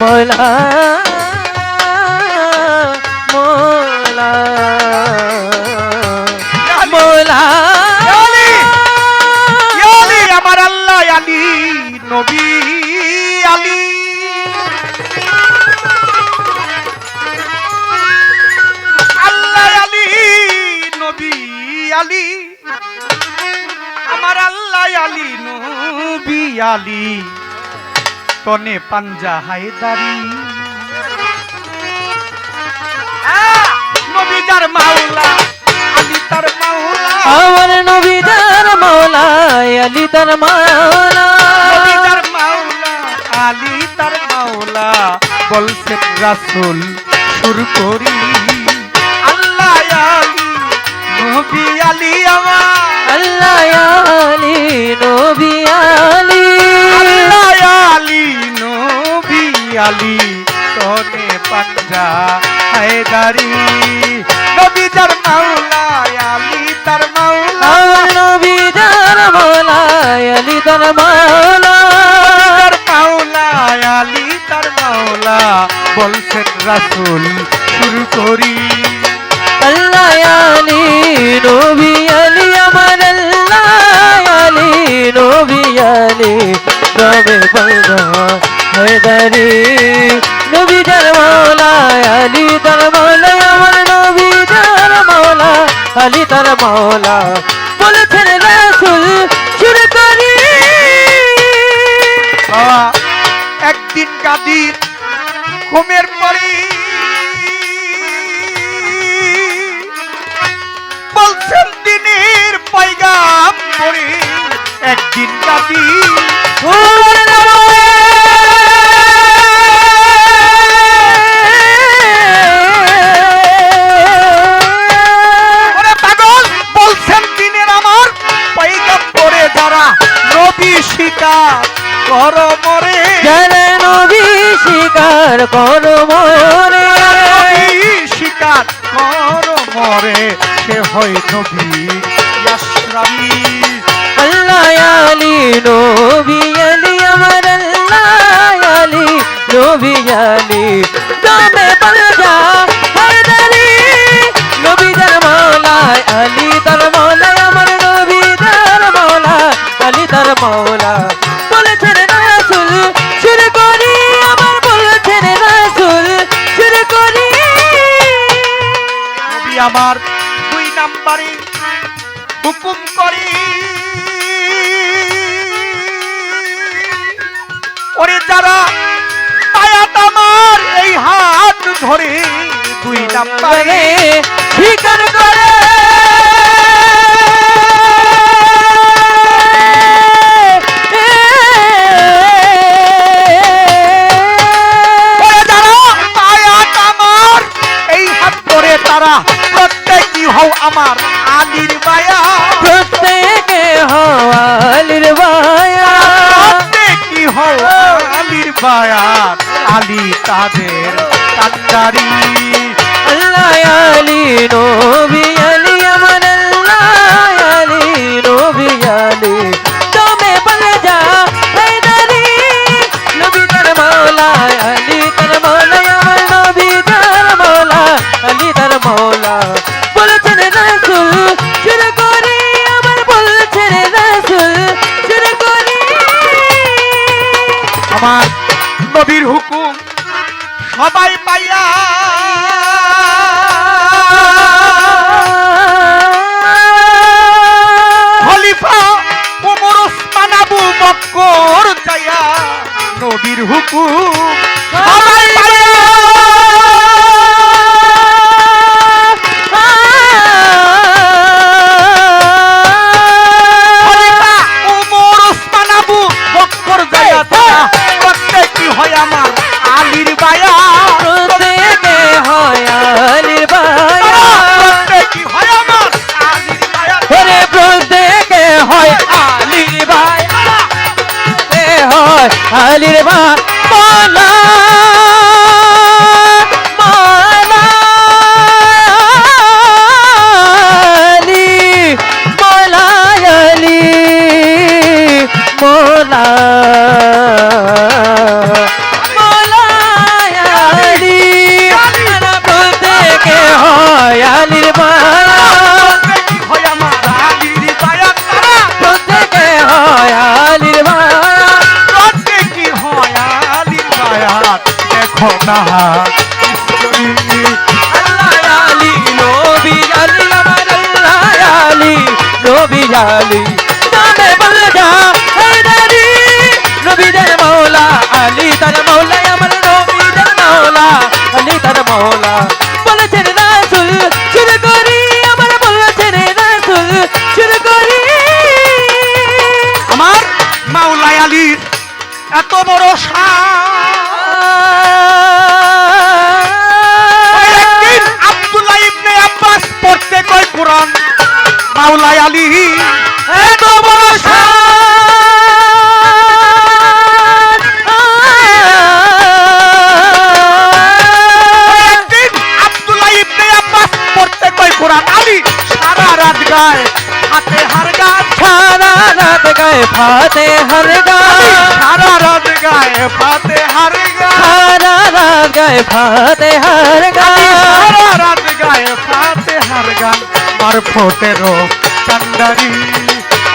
মোলা মোলা মোলা আলী! আমার আল্লাহ আলী নবী আলী আল্লাহ আলী নবী আলী আমার আল্লাহ আলী নবী আলী কনে পাঞ্জা হায়দারি। আহ! নবী যার মাওলা আলী তার মাওলা। আমার নবী তার মৌলা আলী তার মাওলা মাওলা আলী তার মাওলা বলছেন রাসূল শুরু করি। আল্লাহ আলী নবী আলী আমার। আল্লাহ আলী নবী আলী। আলী তনে পাঞ্জা হায়দারি। নবী তার মাওলা আলী তার মাওলা নবী তার মৌলা আলী তার মাওলা তার মাওলা আলী তার মাওলা বলছেন রাসূল শুরু করি। আল্লাহ আলী নবী আলী আমার আল্লাহ আলী নবী আলী রবে বলদা হেদারি নবী তার মৌলা আলী তার মৌলা আমার নবী তার মৌলা আলী তার মৌলা বলেছেন রাসূল শুরু করি। একদিন কাদির ঘুমের পরে বলছেন দিনের পয়গাম পরে একদিন কাদির ওরে স্বীকার করো মরে। শিকার কর মরে সে হয় নবী আল্লাহ আলী নবী আলী আমার আল্লাহ আলী নবী আলী। তুমি বলজা হায়দারি নবী মৌলা আলী আমার নবী মৌলা আলী মৌলা আমার দুই নাম্বারে হুকুম করি। ওরে যারা আয়াত আমার এই হাত ধরে দুই নাম্বারে হাত ধরে তারা আমার সবাই পাইয়া। খলিফা ওমর ওসমান আবু বকর যাইয়া নবীর হুকুম রেখো না আল্লাহ আলী নবী আল্লাহ আলী নবী আলী গায় হাতে হার গান সারা রাত গায়ে ফাতে হর গা সারা রাত গায় ফাতে হার গান সারা রাত গায়ে ফাতে হর গা সারা রাত গায়ে ফাতে হার গান মার ফোটেরো কান্ডারি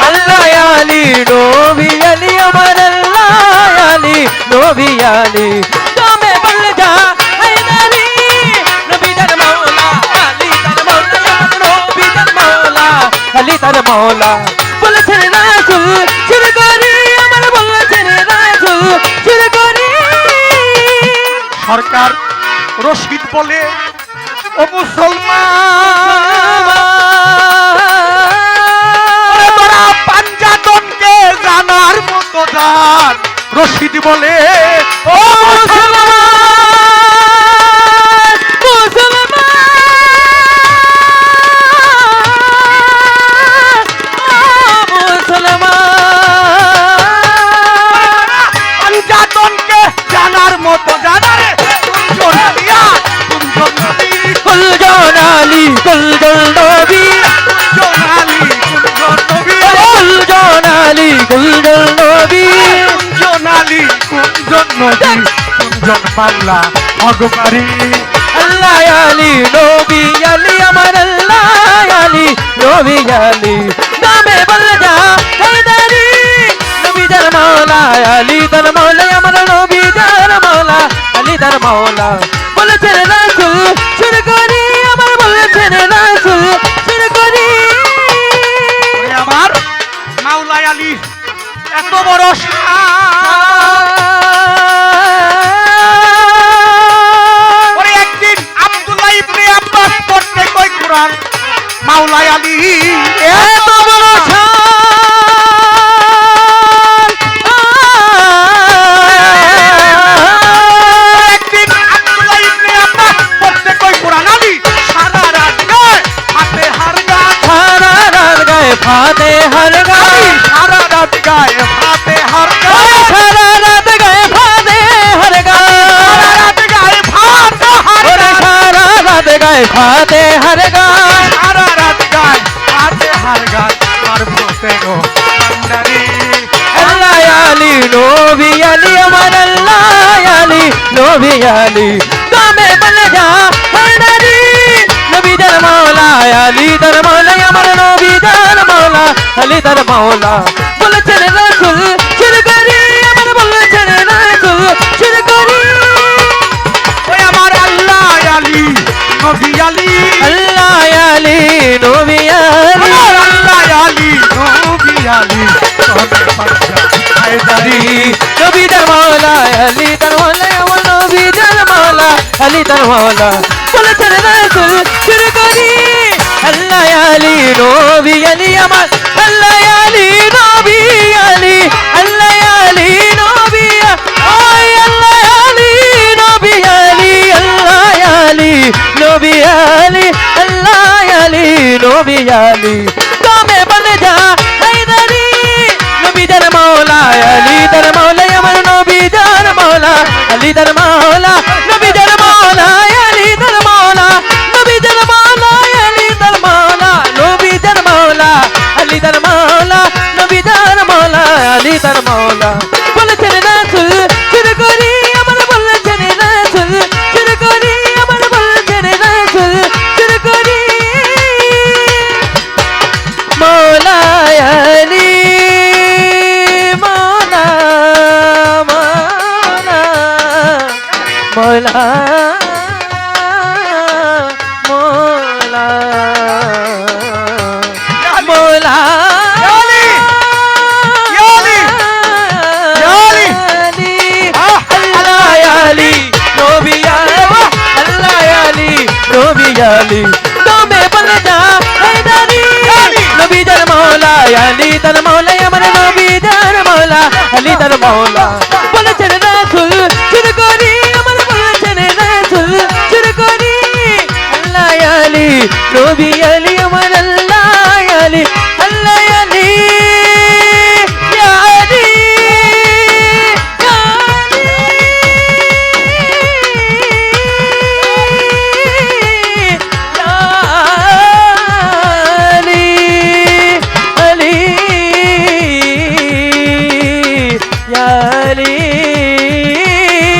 আল্লাহ আলী নবী আলী আমার আল্লাহ আলী নবী আলী তার মৌলা বলেছেন রাসূল শুরু করি, আমার বলেছেন রাসূল শুরু করি। সরকার রশিদ বলে, ও মুসলমান পাঞ্জাতনকে জানার মতো জান রশিদ বলে কুঞ্জন পাল্লা ভগবারি আল্লাহ আলী নবী আলী আমার আল্লাহ আলী নবী আলী নামে বল যা হায়দারি নবী দার মাওলা আলী দার মাওলা আমার নবী দার মাওলা আলী দার মাওলা বলেছেন রাসূল শুরু করি আমার বলেছেন রাসূল শুরু করি আমার মাওলাই আলী, এত বড় रात गाए भाते हर गाय सारा रात गाए भाते हर गाए सारा रात गाए भाते हर गाय सारा रात गाए भाते हर गाए सारा रात गाए भाते हर गाए और भूते नो अंदरी अल्लाह याली नो भी याली अमर अल्लाह याली नो भी याली। মাওলা আলী দার মাওলা। বলেছেন রাসূল শুরু করি আমার বলেছেন রাসূল শুরু করি ওই আমার আল্লাহ আলী নবী আলী। আল্লাহ আলী নবী আলী। আল্লাহ আলী নবী আলী। নবী দার মাওলা আলী দার মাওলা আমার নবী দার মাওলা আলী দার মাওলা। বলেছেন রাসূল শুরু করি আল্লাহ আলী নবী আলী আমার আল্লাহ আলী নবী আলী আল্লাহ আলী নবী ওই আল্লাহ আলী নবী আলী আল্লাহ আলী নবী আলী আল্লাহ আলী নবী আলী তুমি বলে যা হায়দারি নবী দার মাওলা আলী দার মাওলা ইয়ালি। দমে বলে যা, হায়দারি। নবী যার মৌলা, ইয়ালি তার মৌলা, আমার নবী যার মৌলা, আলী তার মৌলা। বলেছেন রাসূল, শুরু করি, আমার বলেছেন রাসূল, শুরু করি। আল্লাহ ইয়ালি, নবী ইয়ালি, আমার আল্লাহ ইয়ালি, ইয়ালি,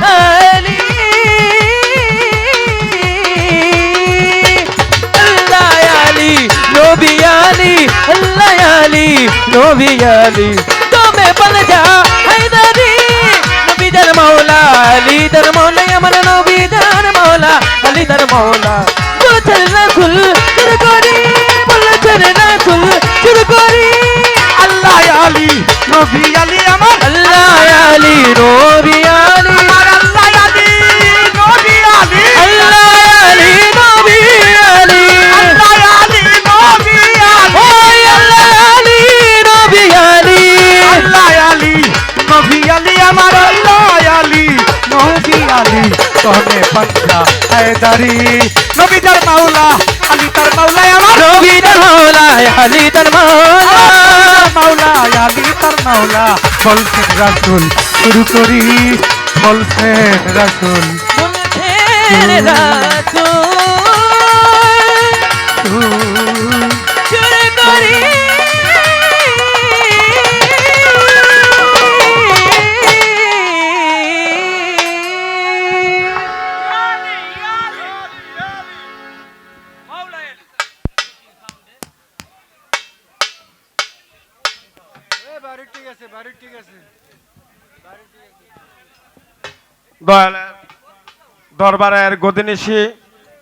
ইয়ালি, আল্লাহ ইয়ালি, নবী ইয়ালি, আল্লাহ ইয়ালি, নবী ইয়ালি। দমে বলে যা, হায়দারি, নবী যার মৌলা, আলী তার মৌলা, আমার নবী যার মৌলা, আলী তার মৌলা। বলেছেন রাসূল, শুরু করি, আলী তোনে বাচ্চা হায়দারি নবী তার মাওলা আলী তার মাওলা আমার নবী তার মৌলা, আলী তার মৌলা। মাওলা আলী তার মাওলা বলছেন রাসূল শুরু করি। বলছেন রাসূল বলছেন রাসূল, দয়াল দরবারের গদিনিশি